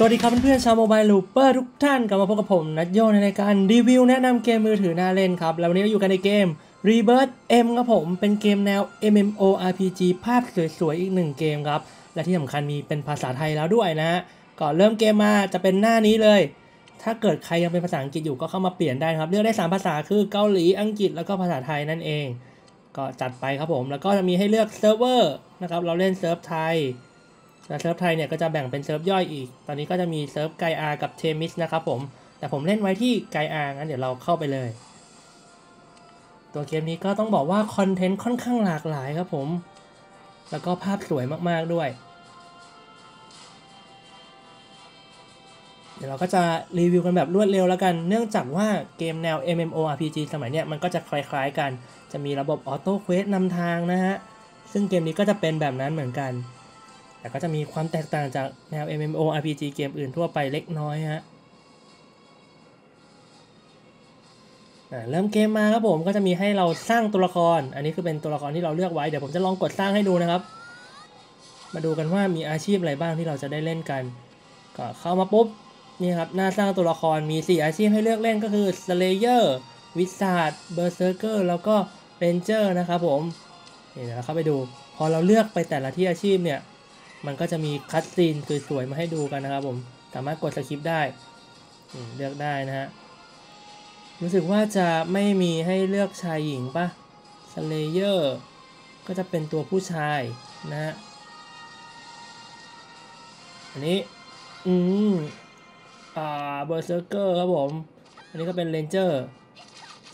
สวัสดีครับเพื่อนๆชาวโมบายลูเปอร์ทุกท่านกลับมาพบกับผม นัทโยในรายการรีวิวแนะนำเกมมือถือน่าเล่นครับ แล้ววันนี้เราอยู่กันในเกม Rebirth M ครับผม เป็นเกมแนว MMORPG ภาพสวยๆ อีกหนึ่งเกมครับ และที่สำคัญมีเป็นภาษาไทยแล้วด้วยนะฮะก่อนเริ่มเกมมาจะเป็นหน้านี้เลย ถ้าเกิดใครยังเป็นภาษาอังกฤษอยู่ก็เข้ามาเปลี่ยนได้ครับ เลือกได้ 3 ภาษาคือเกาหลีอังกฤษแล้วก็ภาษาไทยนั่นเอง ก็จัดไปครับผมแล้วก็จะมีให้เลือกเซิร์ฟเวอร์นะครับเราเล่นเซิร์ฟไทย เซิร์ฟไทยเนี่ยก็จะแบ่งเป็นเซิร์ฟย่อยอีก ตอนนี้ก็จะมีเซิร์ฟไกอากับเทมิสนะครับผม แต่ผมเล่นไว้ที่ไกอางั้นเดี๋ยวเราเข้าไปเลย ตัวเกมนี้ก็ต้องบอกว่าคอนเทนต์ค่อนข้างหลากหลายครับผม แล้วก็ภาพสวยมากๆด้วย เดี๋ยวเราก็จะรีวิวกันแบบรวดเร็วแล้วกัน เนื่องจากว่าเกมแนว MMORPG สมัยเนี้ยมันก็จะคล้ายๆกัน จะมีระบบออโต้เควสนำทางนะฮะ ซึ่งเกมนี้ก็จะเป็นแบบนั้นเหมือนกัน แต่ก็จะมีความแตกต่างจากแนว MMORPG เกมอื่นทั่วไปเล็กน้อยฮะเริ่มเกมมาครับผมก็จะมีให้เราสร้างตัวละคร อันนี้คือเป็นตัวละครที่เราเลือกไว้ เดี๋ยวผมจะลองกดสร้างให้ดูนะครับ มาดูกันว่ามีอาชีพอะไรบ้างที่เราจะได้เล่นกัน ก็เข้ามาปุ๊บนี่ครับหน้าสร้างตัวละครมี 4 อาชีพให้เลือกเล่นก็คือ Slayer Wizard Berserker แล้วก็ Ranger นะครับผมนี่นะเข้าไปดู พอเราเลือกไปแต่ละที่อาชีพเนี่ย มันก็จะมีคัตซีนสวยๆมาให้ดูกันนะครับ ผม สามารถกดสคริปได้เลือกได้นะฮะ รู้สึกว่าจะไม่มีให้เลือกชายหญิงปะ Slayer ก็จะเป็นตัวผู้ชายนะฮะ อันนี้ อืม อ่า เบอร์เซอร์เกอร์ครับผม อันนี้ก็เป็นเรนเจอร์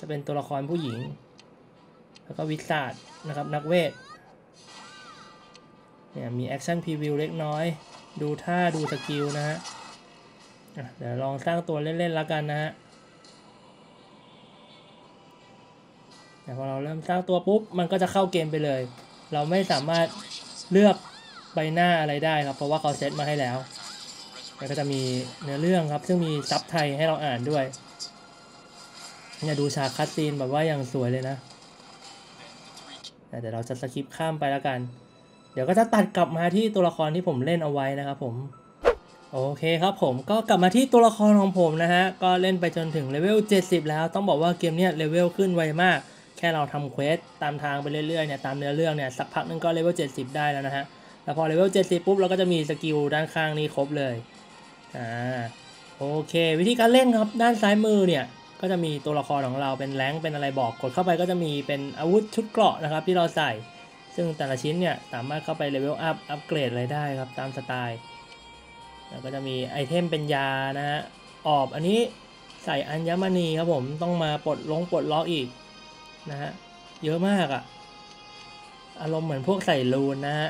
จะเป็นตัวละครผู้หญิง แล้วก็วิสาดนะครับ นักเวท เนี่ยมีแอคชั่นพรีวิวเล็กน้อย ดูท่าดูสกิลนะฮะเดี๋ยวลองสร้างตัวเล่นๆแล้วกันนะฮะแต่พอเราเริ่มสร้างตัวปุ๊บมันก็จะเข้าเกมไปเลย เราไม่สามารถเลือกใบหน้าอะไรได้ครับ เพราะว่าเขาเซตมาให้แล้วแล้วก็จะมีเนื้อเรื่องครับ ซึ่งมีซับไทยให้เราอ่านด้วยเนี่ยดูฉากคัดซีนแบบว่าอย่างสวยเลยนะ แต่เดี๋ยวเราจะสคิปข้ามไปแล้วกัน เดี๋ยวก็จะตัดกลับมาที่ตัวละครที่ผมเล่นเอาไว้นะครับผม โอเคครับผมก็กลับมาที่ตัวละครของผมนะฮะ ก็เล่นไปจนถึงเลเวล 70 แล้ว ต้องบอกว่าเกมเนี้ยเลเวลขึ้นไวมาก แค่เราทำเควสตามทางไปเรื่อยๆเนี่ยตามเนื้อเรื่องเนี่ยสักพักนึงก็เลเวล 70 ได้แล้วนะฮะ แล้วพอเลเวล 70 ปุ๊บเราก็จะมีสกิลด้านข้างนี้ครบเลย อ่า โอเค วิธีการเล่นครับด้านซ้ายมือเนี่ยก็จะมีตัวละครของเราเป็นแรงเป็นอะไรบอกกดเข้าไปก็จะมีเป็นอาวุธชุดเกราะนะครับที่เราใส่ ซึ่งแต่ละชิ้นเนี่ยสามารถเข้าไปเลเวลอัพอัปเกรดอะไรได้ครับตามสไตล์แล้วก็จะมีไอเทมเป็นยานะฮะออบอันนี้ใส่อัญมณีครับผมต้องมาปลดลงปลดล็อกอีกนะฮะเยอะมากอะอารมณ์เหมือนพวกใส่รูนนะฮะ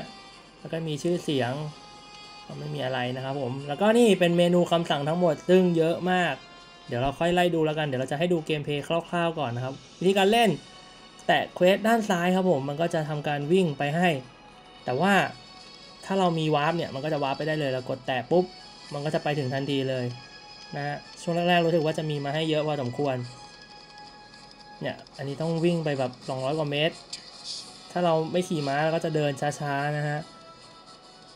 แล้วก็มีชื่อเสียงก็ไม่มีอะไรนะครับผมแล้วก็นี่เป็นเมนูคำสั่งทั้งหมดซึ่งเยอะมาก เดี๋ยวเราค่อยไล่ดูแล้วกันเดี๋ยวเราจะให้ดูเกมเพลย์คร่าวๆก่อนนะครับวิธีการเล่น แตะเควสด้านซ้ายครับผมมันก็จะทำการวิ่งไปให้ แต่ว่าถ้าเรามีวาร์ปเนี่ยมันก็จะวาร์ปไปได้เลยเรากดแตะปุ๊บ มันก็จะไปถึงทันทีเลยนะฮะช่วงแรกๆรู้สึกว่าจะมีมาให้เยอะพอสมควรเนี่ยอันนี้ต้องวิ่งไปแบบ 200 กว่าเมตร ถ้าเราไม่ขี่ม้าเราก็จะเดินช้าๆนะฮะ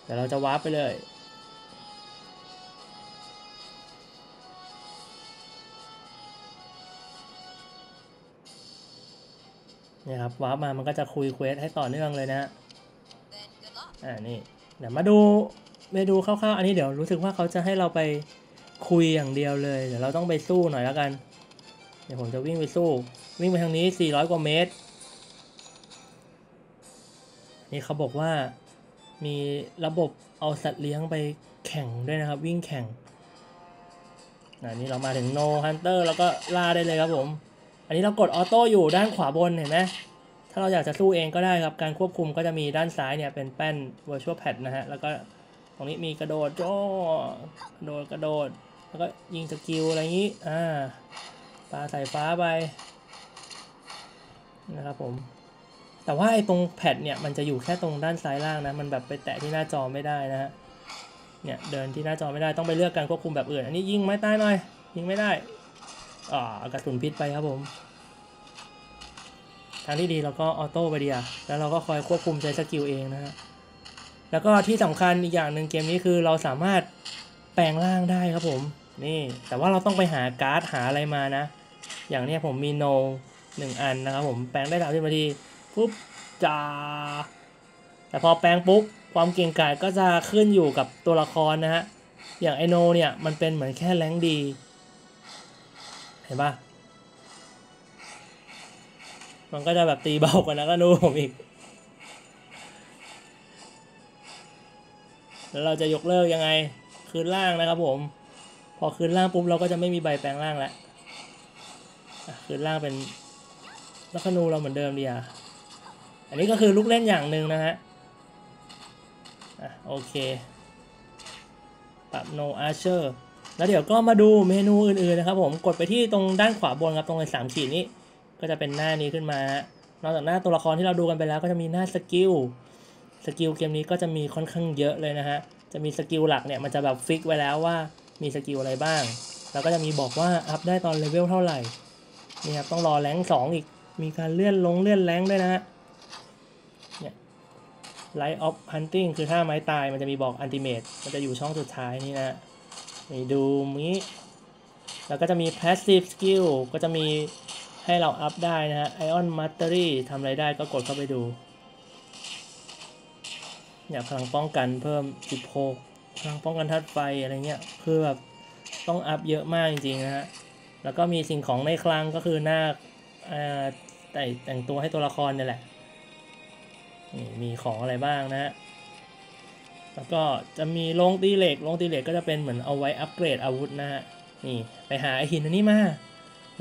เดี๋ยวเราจะวาร์ปไปเลย เนี่ยครับวาร์ปมามันก็จะคุยเควสให้ต่อเนื่องเลยนะฮะอ่านี่เดี๋ยวมาดูเมนูคร่าวๆอันนี้เดี๋ยวรู้สึกว่าเขาจะให้เราไปคุยอย่างเดียวเลยเดี๋ยวเราต้องไปสู้หน่อยแล้วกัน เดี๋ยวผมจะวิ่งไปสู้ วิ่งไปทางนี้ 400 กว่าเมตร นี่เขาบอกว่ามีระบบเอาสัตว์เลี้ยงไปแข่งด้วยนะครับ วิ่งแข่งอันนี้เรามาถึง No Hunter แล้วก็ล่าได้เลยครับผม อันนี้เรากดออโต้อยู่ด้านขวาบนเห็นไหมถ้าเราอยากจะสู้เองก็ได้ครับ การควบคุมก็จะมีด้านซ้ายเนี่ยเป็นแป้น Virtual Pad นะฮะ แล้วก็ตรงนี้มีกระโดดโจ้กระโดดกระโดด แล้วก็ยิงสกิลอะไรอย่างนี้ อ่าปลาสายฟ้าไปนะครับผม แต่ว่าไอ้ตรงแพดเนี่ยมันจะอยู่แค่ตรงด้านซ้ายล่างนะ มันแบบไปแตะที่หน้าจอไม่ได้นะฮะ เนี่ยเดินที่หน้าจอไม่ได้ต้องไปเลือกการควบคุมแบบอื่น อันนี้ยิงไม้ตายหน่อย ยิงไม่ได้ กระสุนพิษไปครับผม ทางที่ดีเราก็ออโต้ไปดีอะแล้วเราก็คอยควบคุมใช้สกิลเองนะฮะ แล้วก็ที่สำคัญอีกอย่างหนึ่งเกมนี้คือเราสามารถแปลงร่างได้ครับผม นี่ แต่ว่าเราต้องไปหาการ์ดหาอะไรมานะ อย่างเนี้ยผมมีโนหนึ่งอันนะครับผม แปลงได้สามสิบนาที ปุ๊บจ้าแต่พอแปลงปุ๊บความเก่งกาจก็จะขึ้นอยู่กับตัวละครนะฮะ อย่างไอโนเนี่ยมันเป็นเหมือนแค่แรงดี เห็นปะมันก็จะแบบตีเบากว่านักนูผมอีก แล้วเราจะยกเลิกยังไง คืนล่างนะครับผม พอคืนล่างปุ๊บเราก็จะไม่มีใบแปลงร่างแล้วคืนล่างเป็นลักขณูเราเหมือนเดิมดีอะอันนี้ก็คือลูกเล่นอย่างหนึ่งนะฮะอะโอเค ปรับ no archer แล้วเดี๋ยวก็มาดูเมนูอื่นๆนะครับผมกดไปที่ตรงด้านขวาบนครับตรงเลยสามขีดนี้ ก็จะเป็นหน้านี้ขึ้นมานอกจากหน้าตัวละครที่เราดูกันไปแล้วก็จะมีหน้าสกิลสกิลเกมนี้ก็จะมีค่อนข้างเยอะเลยนะฮะจะมีสกิลหลักเนี่ยมันจะแบบฟิกไว้แล้วว่ามีสกิลอะไรบ้าง แล้วก็จะมีบอกว่าอัพได้ตอนเลเวลเท่าไหร่นี่ครับต้องรอแรงสองอีกมีการเลื่อนลงเลื่อนแรงด้วยนะฮะเนี่ย Light of Hunting คือถ้าไม้ตายมันจะมีบอก Ultimate มันจะอยู่ช่องสุดท้ายนี่นะ นี่ดูนี้ แล้วก็จะมี Passive Skill ก็จะมีให้เราอัพได้นะฮะ Ion Mastery ทำอะไรได้ก็กดเข้าไปดูเนี่ยพลังป้องกันเพิ่ม 16 พลังป้องกันธาตุไฟอะไรเงี้ยคือแบบต้องอัพเยอะมากจริงๆนะฮะ แล้วก็มีสิ่งของในคลังก็คือหน้าแต่แต่งตัวให้ตัวละครเนี่ยแหละ มีของอะไรบ้างนะฮะ แล้วก็จะมีลงตีเหล็กลงตีเหล็กก็จะเป็นเหมือนเอาไว้อัปเกรดอาวุธนะฮะ นี่ไปหาไอหินอันนี้มา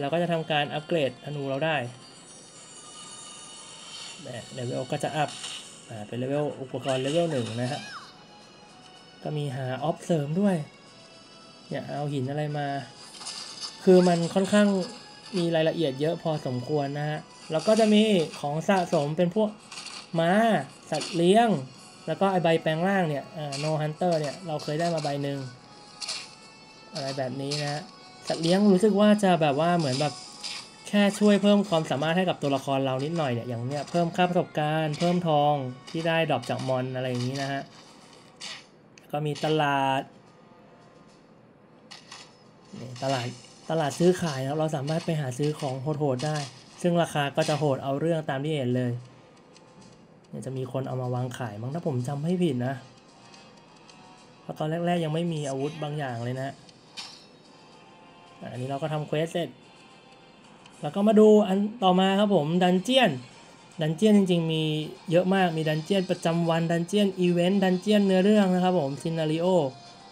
เราก็จะทำการอัปเกรดธนูเราได้เนี่ยเลเวลก็จะอัพเป็นเลเวลอุปกรณ์เลเวลหนึ่งนะฮะ ก็มีหาออฟเสริมด้วย เนี่ยเอาหินอะไรมา คือมันค่อนข้างมีรายละเอียดเยอะพอสมควรนะฮะ แล้วก็จะมีของสะสมเป็นพวกม้า สัตว์เลี้ยง แล้วก็ไอใบแปลงร่างเนี่ยอ่า no hunter เนี่ยเราเคยได้มาใบหนึ่งอะไรแบบนี้นะสัตว์เลี้ยงรู้สึกว่าจะแบบว่าเหมือนแบบแค่ช่วยเพิ่มความสามารถให้กับตัวละครเรานิดหน่อยเนี่ยอย่างเนี้ยเพิ่มค่าประสบการณ์ เพิ่มทองที่ได้ดรอปจากมอนอะไรอย่างนี้นะฮะก็มีตลาดตลาดตลาดซื้อขายนะเราสามารถไปหาซื้อของโหดๆได้ ซึ่งราคาก็จะโหดเอาเรื่องตามที่เห็นเลย เนี่ยจะมีคนเอามาวางขายมั้งถ้าผมจำไม่ผิดนะเพราะตอนแรก ๆ ยังไม่มีอาวุธบางอย่างเลยนะอันนี้เราก็ทำเควสเสร็จ แล้วก็มาดูอันต่อมาครับผมดันเจียน ดันเจียนจริง ๆ มีเยอะมาก มีดันเจียนประจำวัน ดันเจียนอีเวนต์ ดันเจียนเนื้อเรื่องนะครับผมซินาริโอ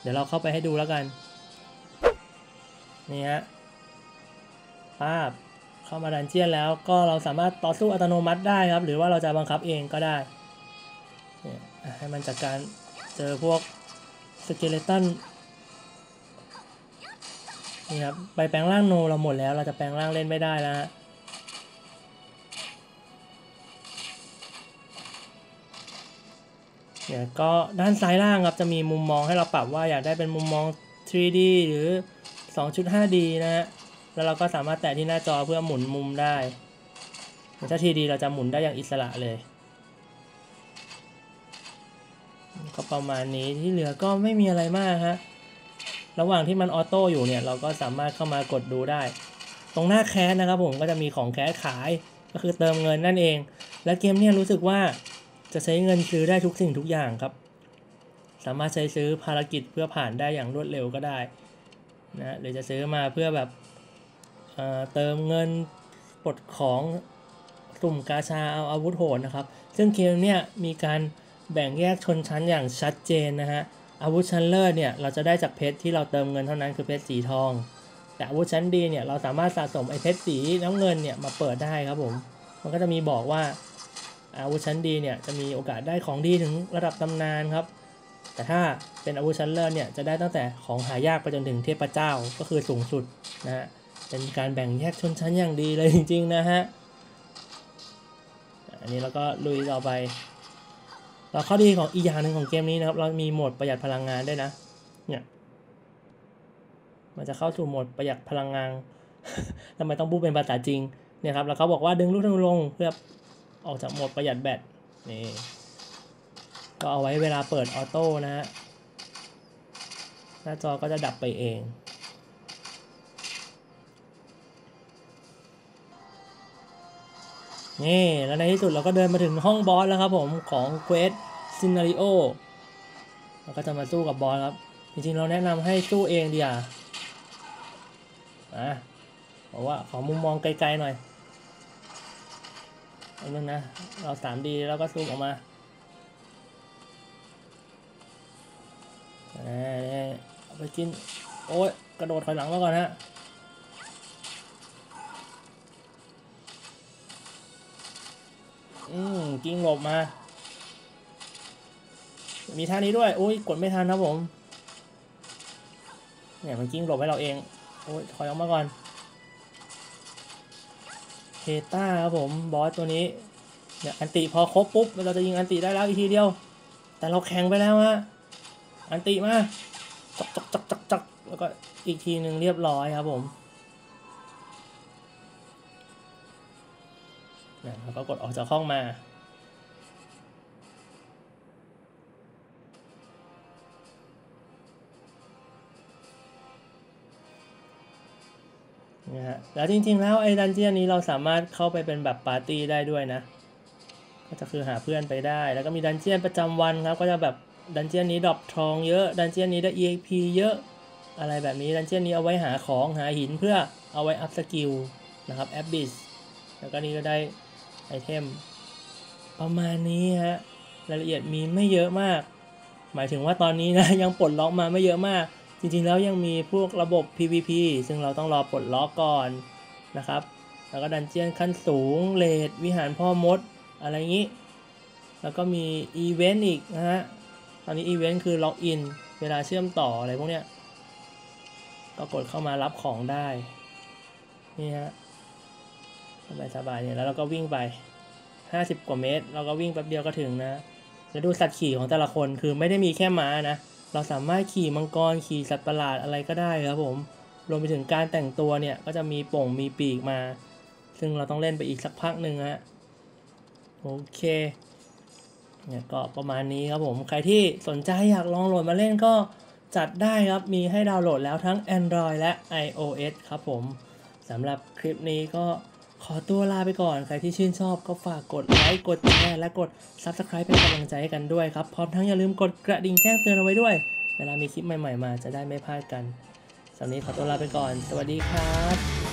เดี๋ยวเราเข้าไปให้ดูแล้วกัน นี่ฮะ ภาพ เข้ามาดันเจียนแล้วก็เราสามารถต่อสู้อัตโนมัติได้ครับ หรือว่าเราจะบังคับเองก็ได้เนี่ยให้มันจากการเจอพวกสเกเลตันนี่ครับใบแปลงร่างโนเราหมดแล้ว เราจะแปลงร่างเล่นไม่ได้แล้วฮะเนี่ยก็ด้านซ้ายล่างครับจะมีมุมมองให้เราปรับว่าอยากได้เป็นมุมมอง 3D หรือ 2.5D นะฮะ แล้วเราก็สามารถแตะที่หน้าจอเพื่อหมุนมุมได้ถ้า 3D เราจะหมุนได้อย่างอิสระเลยก็ประมาณนี้ที่เหลือก็ไม่มีอะไรมากฮะ ระหว่างที่มันออโต้อยู่เนี่ย เราก็สามารถเข้ามากดดูได้ ตรงหน้าแคสนะครับผมก็จะมีของแคสขาย ก็คือเติมเงินนั่นเอง และเกมเนี่ยรู้สึกว่าจะใช้เงินซื้อได้ทุกสิ่งทุกอย่างครับ สามารถใช้ซื้อภารกิจเพื่อผ่านได้อย่างรวดเร็วก็ได้นะหรือจะซื้อมาเพื่อแบบ เติมเงินปลดของสุ่มกาชาเอาอาวุธโหดนะครับ ซึ่งเกมเนี่ยมีการแบ่งแยกชนชั้นอย่างชัดเจนนะฮะอาวุธชั้นเลิศเนี่ยเราจะได้จากเพชรที่เราเติมเงินเท่านั้นคือเพชรสีทอง แต่อาวุธชั้นดีเนี่ยเราสามารถสะสมไอ้เพชรสีน้ำเงินเนี่ยมาเปิดได้ครับผมมันก็จะมีบอกว่าอาวุธชั้นดีเนี่ยจะมีโอกาสได้ของดีถึงระดับตำนานครับ แต่ถ้าเป็นอาวุธชั้นเลิศเนี่ยจะได้ตั้งแต่ของหายากไปจนถึงเทพเจ้าก็คือสูงสุดนะฮะ เป็นการแบ่งแยกชนชั้นอย่างดีเลยจริง ๆ นะฮะ อันนี้เราก็ลุยต่อไปแล้วข้อดีของอีกอย่างหนึ่งของเกมนี้นะครับ เรามีโหมดประหยัดพลังงานด้วยนะ เนี่ย มันจะเข้าสู่โหมดประหยัดพลังงานทำไมต้องพูดเป็นภาษาจริง เนี่ยครับ แล้วเขาบอกว่าดึงลูกธนูลงเพื่อออกจากโหมดประหยัดแบต นี่ ก็เอาไว้เวลาเปิดออโต้นะฮะ หน้าจอก็จะดับไปเอง นี่ แล้วในที่สุดเราก็เดินมาถึงห้องบอสแล้วครับผมของเควสซินาริโอเราก็จะมาสู้กับบอสครับ จริงๆ เราแนะนำให้สู้เองดีอะอะบอกว่าขอมุมมองไกลๆหน่อยอานึงนะ เรา 3D แล้วก็ซูมออกมาอ่าเอาไปกิน โอ้ยกระโดดถอยหลังมาก่อนฮะ อืมกิ้งหลบมา มีท่านี้ด้วย อุ้ยกดไม่ทันครับผม เนี่ยมันกิ้งหลบให้เราเอง โอ้ยถอยออกมาก่อนเฮต้าครับผม บอสตัวนี้ เนี่ยอันติพอครบปุ๊บเราจะยิงอันติได้แล้วอีกทีเดียว แต่เราแข็งไปแล้วฮะ อันติมาจักจักจักจักจักแล้วก็อีกทีหนึ่งเรียบร้อยครับผม นี่ยแล้วก็กดออกจากห้องมา นะฮะ แล้วจริงๆ แล้วไอ้ดันเจียนนี้เราสามารถเข้าไปเป็นแบบปาร์ตี้ได้ด้วยนะ ก็จะคือหาเพื่อนไปได้ แล้วก็มีดันเจียนประจำวันครับ ก็จะแบบดันเจียนนี้ดรอปทองเยอะ ดันเจียนนี้ได้ EXP เยอะ อะไรแบบนี้ ดันเจียนนี้เอาไว้หาของหาหินเพื่อเอาไว้อัพสกิลนะครับแอปบิสแล้วก็นี่ก็ได้ ไอเทมประมาณนี้ฮะรายละเอียดมีไม่เยอะมาก หมายถึงว่าตอนนี้นะยังปลดล็อกมาไม่เยอะมาก จริงๆแล้วยังมีพวกระบบ PVP ซึ่งเราต้องรอปลดล็อกก่อนนะครับ แล้วก็ดันเจียนขั้นสูงเลดวิหารพ่อมดอะไรอย่างนี้ แล้วก็มีอีเวนต์อีกนะฮะ ตอนนี้อีเวนต์คือล็อกอินเวลาเชื่อมต่ออะไรพวกเนี้ยก็กดเข้ามารับของได้ นี่ฮะ สบายๆเนี่ยแล้วเราก็วิ่งไป 50 กว่าเมตร เราก็วิ่งแป๊บเดียวก็ถึงนะแล้วดูสัตว์ขี่ของแต่ละคนคือไม่ได้มีแค่ม้านะ เราสามารถขี่มังกรขี่สัตว์ประหลาดอะไรก็ได้ครับผมรวมไปถึงการแต่งตัวเนี่ยก็จะมีป่งมีปีกมา ซึ่งเราต้องเล่นไปอีกสักพักหนึ่งฮะโอเคเนี่ยก็ประมาณนี้ครับผมใครที่สนใจอยากลองโหลดมาเล่นก็จัดได้ครับ มีให้ดาวน์โหลดแล้วทั้ง Android และ iOS ครับผมสำหรับคลิปนี้ก็ ขอตัวลาไปก่อน ใครที่ชื่นชอบก็ฝากกดไลค์ กดแชร์ และกด Subscribe เป็นกำลังใจให้กันด้วยครับ พร้อมทั้งอย่าลืมกดกระดิ่งแจ้งเตือนเอาไว้ด้วย เวลามีคลิปใหม่ๆมาจะได้ไม่พลาดกันสำหรับนี้ขอตัวลาไปก่อน สวัสดีครับ